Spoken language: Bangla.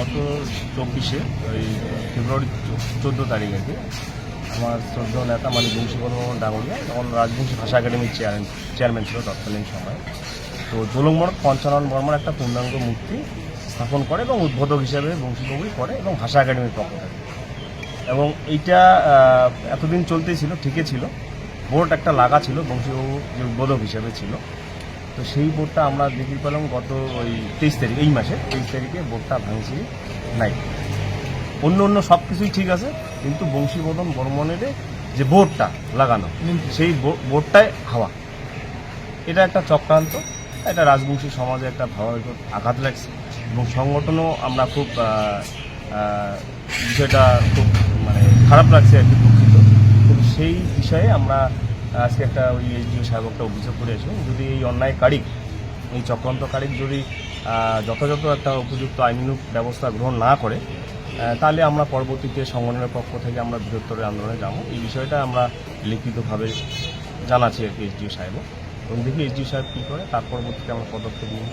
গত চব্বিশে ওই ফেব্রুয়ারি চোদ্দ তারিখ আর কি, আমার শ্রদ্ধ নেতা মানে বংশীবর্ম ডাঙ্গরিয়া তখন রাজবংশী ভাষা একাডেমির চেয়ারম্যান চেয়ারম্যান ছিল তৎকালীন সময়। তো জোলংমঠ পঞ্চানন বর্মার একটা পূর্ণাঙ্গ মূর্তি স্থাপন করে এবং উদ্বোধক হিসেবে বংশীবাবুই করে এবং ভাষা একাডেমির পক্ষ থেকে। এবং এইটা এতদিন চলতেই ছিল, ঠিকই ছিল। বোর্ড একটা লাগা ছিল, বংশীবাবু যে উদ্বোধক হিসেবে ছিল। তো সেই বোর্ডটা আমরা দেখি পেলাম গত ওই তেইশ তারিখ এই মাসে তেইশ তারিখে বোর্ডটা ভাঙছি নাই। অন্য অন্য সব কিছুই ঠিক আছে কিন্তু বংশীবদন বর্মনের যে বোর্ডটা লাগানো সেই বোর্ডটায় হাওয়া। এটা একটা চক্রান্ত এটা রাজবংশী সমাজে একটা ভাবাবেগ আঘাত লাগছে। এবং সংগঠনও আমরা খুব বিষয়টা খুব মানে খারাপ লাগছে আর কি দুঃখিত। কিন্তু সেই বিষয়ে আমরা আজকে একটা ওই এসডিও সাহেব একটা অভিযোগ করে এসেছি যদি এই অন্যায়কারী এই চক্রান্তকারী যদি যথাযথ একটা উপযুক্ত আইনানুগ ব্যবস্থা গ্রহণ না করে তাহলে আমরা পরবর্তীতে সংগঠনের পক্ষ থেকে আমরা বৃহত্তর আন্দোলনে যাব। এই বিষয়টা আমরা লিখিতভাবে জানাচ্ছি আর কি এসডিও সাহেবও। এবং দেখি এসডিও সাহেব কী করে, তার পরবর্তীতে আমরা পদক্ষেপ নিই